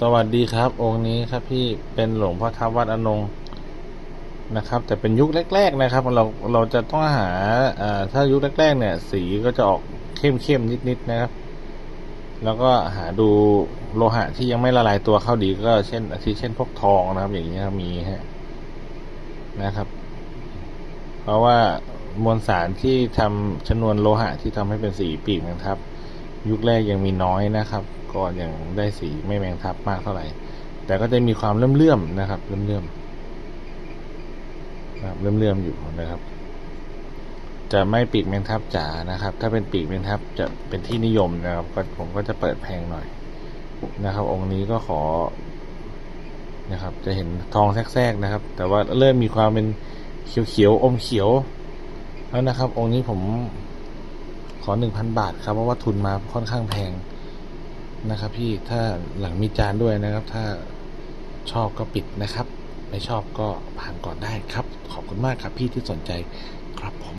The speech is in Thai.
สวัสดีครับ องค์นี้ครับพี่เป็นหลวงพ่อทับวัดอนงนะครับ แต่เป็นยุคแรก ๆ นะครับ เราเราจะต้องหาอถ้ายุคแรก ๆ เนี่ย สีก็จะออกเข้มๆนิดๆนะครับ แล้วก็หาดูโลหะที่ยังไม่ละลายตัวเข้าดีก็เช่นอาทิเช่นพวกทองนะครับ อย่างนี้ยมีฮะนะครับ เพราะว่ามวลสารที่ทำชนวนโลหะที่ทำให้เป็นสีปีกแมงทับ ยุคแรกยังมีน้อยนะครับ ก็ยังได้สีไม่แมงทับมากเท่าไหร่ แต่ก็จะมีความเลื่อมๆนะครับเลื่อมๆนะครับเลื่อมๆอยู่นะครับ จะไม่ปีกแมงทับจ๋านะครับ ถ้าเป็นปีกแมงทับจะเป็นที่นิยมนะครับก็ผมก็จะเปิดแพงหน่อยนะครับ องค์นี้ก็ขอนะครับ จะเห็นทองแทรกๆนะครับ แต่ว่าเริ่มมีความเป็นเขียวๆอมเขียวแล้วนะครับ องค์นี้ผมขอหนึ่งพันบาทครับเพราะว่าทุนมาค่อนข้างแพง นะครับ พี่ถ้าหลังมีจานด้วยนะครับ ถ้าชอบก็ปิดนะครับ ไม่ชอบก็ผ่านก่อนได้ครับ ขอบคุณมากครับพี่ที่สนใจ